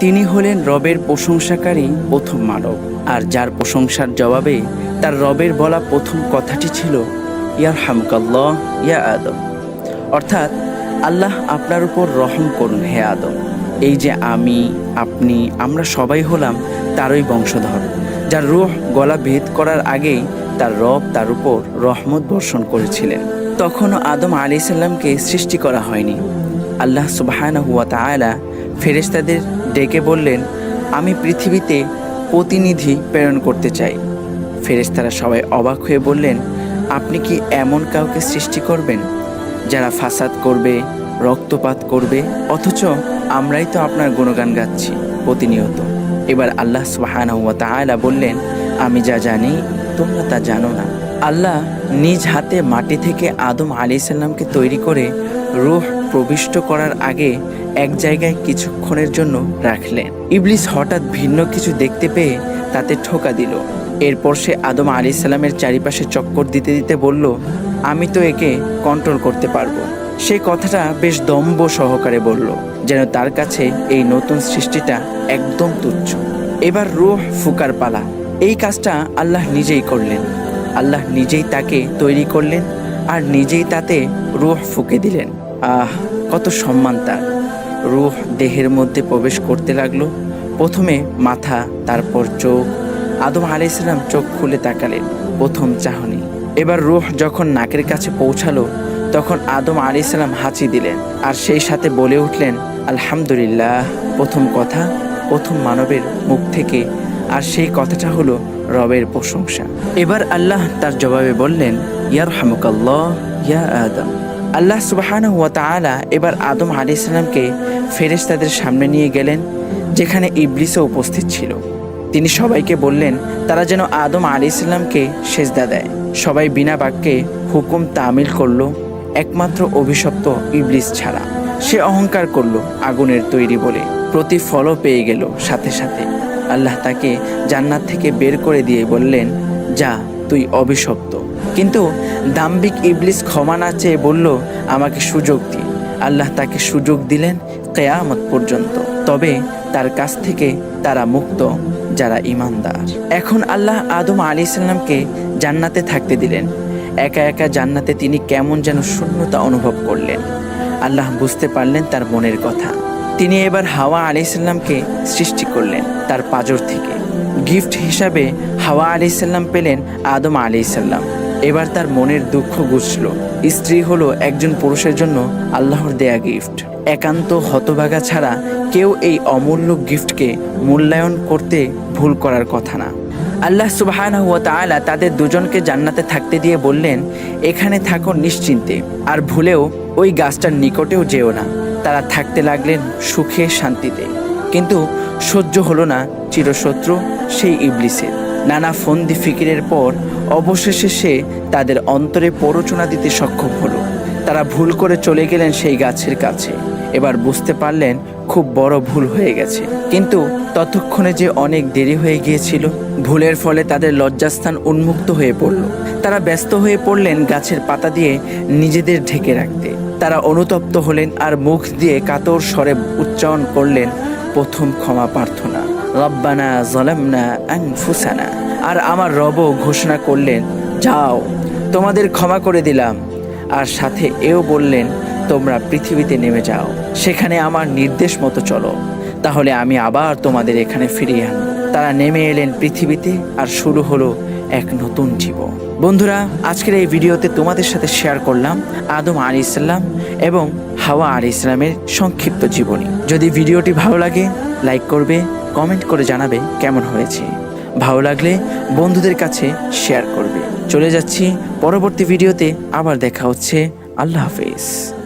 তিনি হলেন রবের প্রশংসাকারী প্রথম মানব, আর যার প্রশংসার জবাবে তার রবের বলা প্রথম কথাটি ছিল ইয়ার হামকাল্লাহ ইয়া আদম। অর্থাৎ, আল্লাহ আপনার উপর রহম করুন হে আদম। এই যে আমি, আপনি, আমরা সবাই হলাম তারই বংশধর, যার রুহ গলা ভেদ করার আগেই তার রব তার উপর রহমত বর্ষণ করেছিলেন। তখনও আদম আলি সাল্লামকে সৃষ্টি করা হয়নি। আল্লাহ সুবাহানা হুয়া তাআলা ফেরেশতাদের ডেকে বললেন, আমি পৃথিবীতে প্রতিনিধি প্রেরণ করতে চাই। ফেরেশতারা সবাই অবাক হয়ে বললেন, আপনি কি এমন কাউকে সৃষ্টি করবেন যারা ফাসাদ করবে, রক্তপাত করবে? অথচ আমরাই তো আপনার গুণগান গাচ্ছি প্রতিনিয়ত। এবার আল্লাহ সুবাহানা হুয়া তাআলা বললেন, আমি যা জানি, তোমরা তা জানো না। আল্লাহ নিজ হাতে মাটি থেকে আদম আলি সাল্লামকে তৈরি করে রুহ প্রবিষ্ট করার আগে এক জায়গায় কিছুক্ষণের জন্য রাখলেন। ইবলিস হঠাৎ ভিন্ন কিছু দেখতে পেয়ে তাতে ঠোকা দিল। এরপর সে আদম আলি সাল্লামের চারিপাশে চক্কর দিতে দিতে বলল, আমি তো একে কন্ট্রোল করতে পারব। সে কথাটা বেশ দম্ভ সহকারে বলল, যেন তার কাছে এই নতুন সৃষ্টিটা একদম তুচ্ছ। এবার রুহ ফুকার পালা। এই কাজটা আল্লাহ নিজেই করলেন। আল্লাহ নিজেই তাকে তৈরি করলেন আর নিজেই তাতে রুহ ফুকে দিলেন। আহ, কত সম্মান তার। রুহ দেহের মধ্যে প্রবেশ করতে লাগল। প্রথমে মাথা, তারপর চোখ। আদম আলাইসালাম চোখ খুলে তাকালেন, প্রথম চাহনি। এবার রুহ যখন নাকের কাছে পৌঁছালো, তখন আদম আলাইসালাম হাঁচি দিলেন আর সেই সাথে বলে উঠলেন, আলহামদুলিল্লাহ। প্রথম কথা, প্রথম মানবের মুখ থেকে। আর সেই কথাটা হলো রবের প্রশংসা। এবার আল্লাহ তার জবাবে বললেন ইয়ার হামুকাল্লাহ ইয়া আদম। আল্লাহ সুবাহানা হুয়া তাআলা এবার আদম আলি ইসলামকে ফেরেশতাদের সামনে নিয়ে গেলেন, যেখানে ইবলিসও উপস্থিত ছিল। তিনি সবাইকে বললেন, তারা যেন আদম আলি ইসলামকে সেজদা দেয়। সবাই বিনা বাক্যে হুকুম তামিল করল, একমাত্র অভিশপ্ত ইবলিস ছাড়া। সে অহংকার করল, আগুনের তৈরি বলে। প্রতি প্রতিফলও পেয়ে গেল সাথে সাথে। আল্লাহ তাকে জান্নাত থেকে বের করে দিয়ে বললেন, যা তুই অভিশপ্ত। কিন্তু দাম্বিক ইবলিস ক্ষমা না চেয়ে বলল, আমাকে সুযোগ দি। আল্লাহ তাকে সুযোগ দিলেন কেয়ামত পর্যন্ত। তবে তার কাছ থেকে তারা মুক্ত, যারা ইমানদার এখন আল্লাহ আদম আলী ইসলামকে জান্নাতে থাকতে দিলেন। একা একা জান্নাতে তিনি কেমন যেন শূন্যতা অনুভব করলেন। আল্লাহ বুঝতে পারলেন তার মনের কথা। তিনি এবার হাওয়া আলি সাল্লামকে সৃষ্টি করলেন তার পাজর থেকে। গিফট হিসাবে হাওয়া আলি সাল্লাম পেলেন আদম আলি সাল্লাম এবার তার মনের দুঃখ গুছল। স্ত্রী হলো একজন পুরুষের জন্য আল্লাহর দেয়া গিফট। একান্ত হতভাগা ছাড়া কেউ এই অমূল্য গিফটকে মূল্যায়ন করতে ভুল করার কথা না। আল্লাহ সুবাহানা হুয়া তাআলা তাদের দুজনকে জান্নাতে থাকতে দিয়ে বললেন, এখানে থাকো নিশ্চিন্তে, আর ভুলেও ওই গাছটার নিকটেও যেও না। তারা থাকতে লাগলেন সুখে শান্তিতে। কিন্তু সহ্য হলো না চিরশত্রু সেই ইবলিসের নানা ফন্দি ফিকিরের পর অবশেষে সে তাদের অন্তরে প্ররোচনা দিতে সক্ষম হলো। তারা ভুল করে চলে গেলেন সেই গাছের কাছে। এবার বুঝতে পারলেন খুব বড় ভুল হয়ে গেছে। কিন্তু ততক্ষণে যে অনেক দেরি হয়ে গিয়েছিল, ভুলের ফলে তাদের লজ্জাস্থান উন্মুক্ত হয়ে পড়ল। তারা ব্যস্ত হয়ে পড়লেন গাছের পাতা দিয়ে নিজেদের ঢেকে রাখতে। তারা অনুতপ্ত হলেন আর মুখ দিয়ে কাতর স্বরে উচ্চারণ করলেন প্রথম ক্ষমা প্রার্থনা। রব্বানা জলামনা আনফুসানা। আর আমার রব ঘোষণা করলেন, যাও, তোমাদের ক্ষমা করে দিলাম। আর সাথে এও বললেন, তোমরা পৃথিবীতে নেমে যাও, সেখানে আমার নির্দেশ মতো চলো। তাহলে আমি আবার তোমাদের এখানে ফিরিয়ে আনব। তারা নেমে এলেন পৃথিবীতে, আর শুরু হলো এক নতুন জীবন। বন্ধুরা, আজকের এই ভিডিওতে তোমাদের সাথে শেয়ার করলাম আদম আলী ইসলাম এবং হাওয়া আর ইসলামের সংক্ষিপ্ত জীবনী। যদি ভিডিওটি ভালো লাগে, লাইক করবে, কমেন্ট করে জানাবে কেমন হয়েছে। ভালো লাগলে বন্ধুদের কাছে শেয়ার করবে। চলে যাচ্ছি পরবর্তী ভিডিওতে, আবার দেখা হচ্ছে। আল্লাহ হাফেজ।